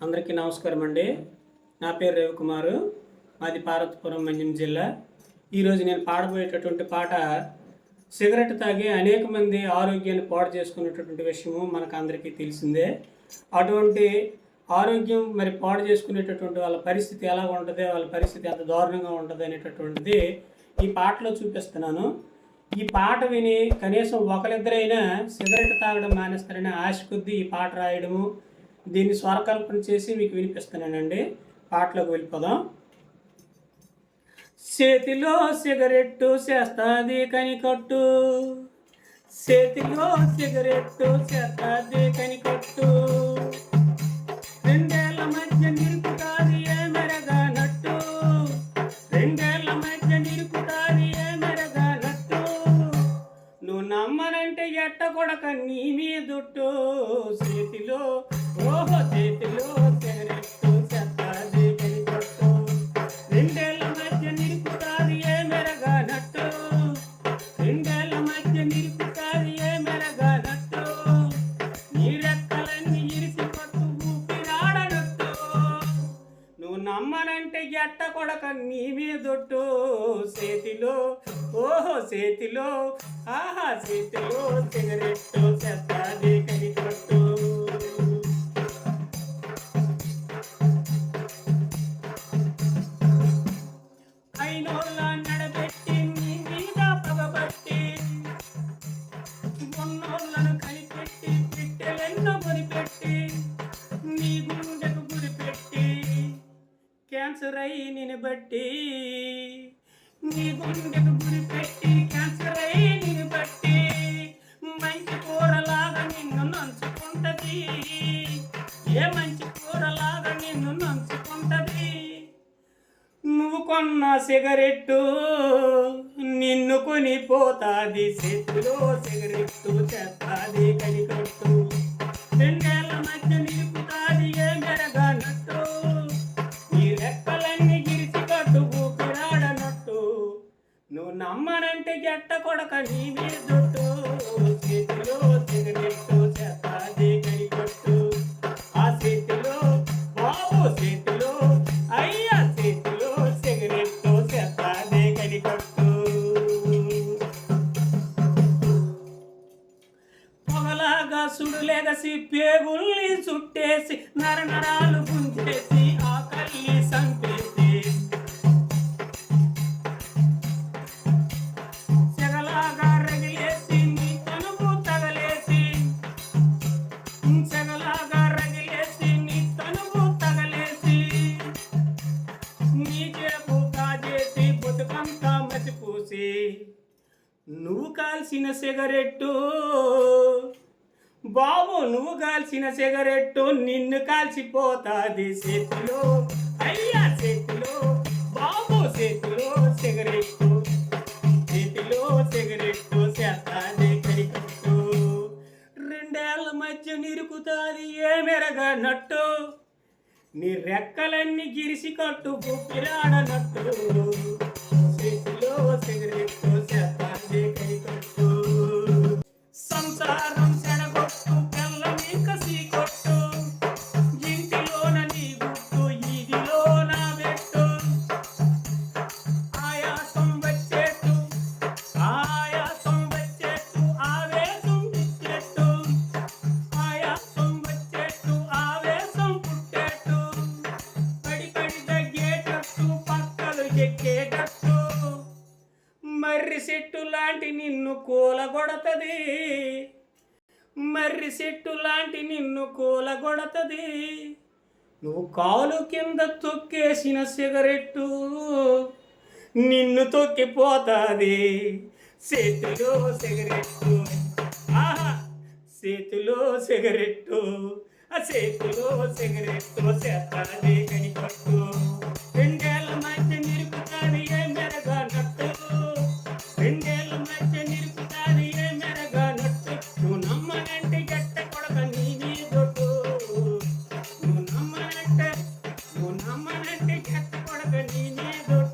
అందరికీ నమస్కారం అండి. నా పేరు రవికుమారు. మాది పార్వతీపురం మంజం జిల్లా. ఈరోజు నేను పాడబోయేటటువంటి పాట సిగరెట్ తాగి అనేక మంది ఆరోగ్యాన్ని పాడు చేసుకునేటటువంటి విషయము మనకు అందరికీ తెలిసిందే. అటువంటి ఆరోగ్యం మరి పాడు చేసుకునేటటువంటి వాళ్ళ పరిస్థితి ఎలా ఉంటుంది వాళ్ళ పరిస్థితి ఎంత దారుణంగా ఉంటుంది అనేటటువంటిది ఈ పాటలో చూపిస్తున్నాను. ఈ పాట విని కనీసం ఒకరిద్దరైనా సిగరెట్ తాగడం మానేస్తారని ఆశ కొద్దీ ఈ పాట రాయడము దీన్ని స్వరకల్పన చేసి మీకు వినిపిస్తున్నానండి. పాటలోకి వెళ్ళిపోదాం. చేతిలో సిగరెట్టు చేస్తాది కనికట్టు. చేతిలో సిగరెట్టు చేస్తాది కనికట్టు. చేతిలో ఓహో చేతిలో సిగరెట్టు చెత్తాది కనికొట్టు రెండేళ్ళ మధ్య నిరుకుతాది ఏ మెరగానట్టు రెండేళ్ళ మధ్య నిరుకుతాది ఏ మెరగానట్టు నీ రెక్కలన్నీ ఇరిసి కొట్టు ఊపిరాడనట్టు నువ్వు నమ్మనంటే ఎట్ట కొడక నీ మీదొట్టు. చేతిలో ఓహో చేతిలో ఆహా చేతిలో సిగరెట్టు చెత్తాది క్యాన్సర్ అయి నిన్ను బట్టి నీ గుండెకు గురిపెట్టి క్యాన్సర్ అయి నిన్ను బట్టి మంచి కూరలాగా నిన్ను నంచుకుంటది ఏ మంచి కూరలాగా నిన్ను నంచుకుంటది నువ్వు కొన్న సిగరెట్టు నిన్ను కొనిపోతాది చేతిలో సిగరెట్టు చెత్తాది కనికట్టు చెట్ట కొడక నీవే దొట్టు చేతిలో సిగరెట్టు చెత్తాది కనికట్టు ఆ చేతిలో బాబు చేతిలో అయ్యా చేతిలో సిగరెట్టు చెత్తాది కనికట్టు పొగలాగా సుడులెగసి పేగుల్ని చుట్టేసి నర నీ చేపు కాజేసి బతుకంతా మసిపూసి నువ్వు కాల్చిన సిగరెట్టు బాబు నువ్వు కాల్చిన సిగరెట్టు నిన్ను కాల్చిపోతాది చేతిలో. అయ్యా చేతిలో బాబు చేతిలో సిగరెట్టు చేతిలో సిగరెట్టు చేస్తాది కరికట్టు రెండేళ్ళ మధ్య నిరుకుతాది ఏ మెరగనట్టు. నీ రెక్కలన్నీ గిరిసి కట్టు పిరాడనట్టు చేతిలో సిగరెట్టు. పక్కలు ఎక్కేటట్టు మర్రి చెట్టు లాంటి నిన్ను కూలగొడతది. మర్రి చెట్టు లాంటి నిన్ను కూలగొడతది. నువ్వు కాలు కింద తొక్కేసిన సిగరెట్టు నిన్ను తొక్కిపోతుంది. చేతిలో సిగరెట్టు. ఆహా చేతిలో సిగరెట్టు. ఆ చేతిలో సిగరెట్టు చేస్తాది do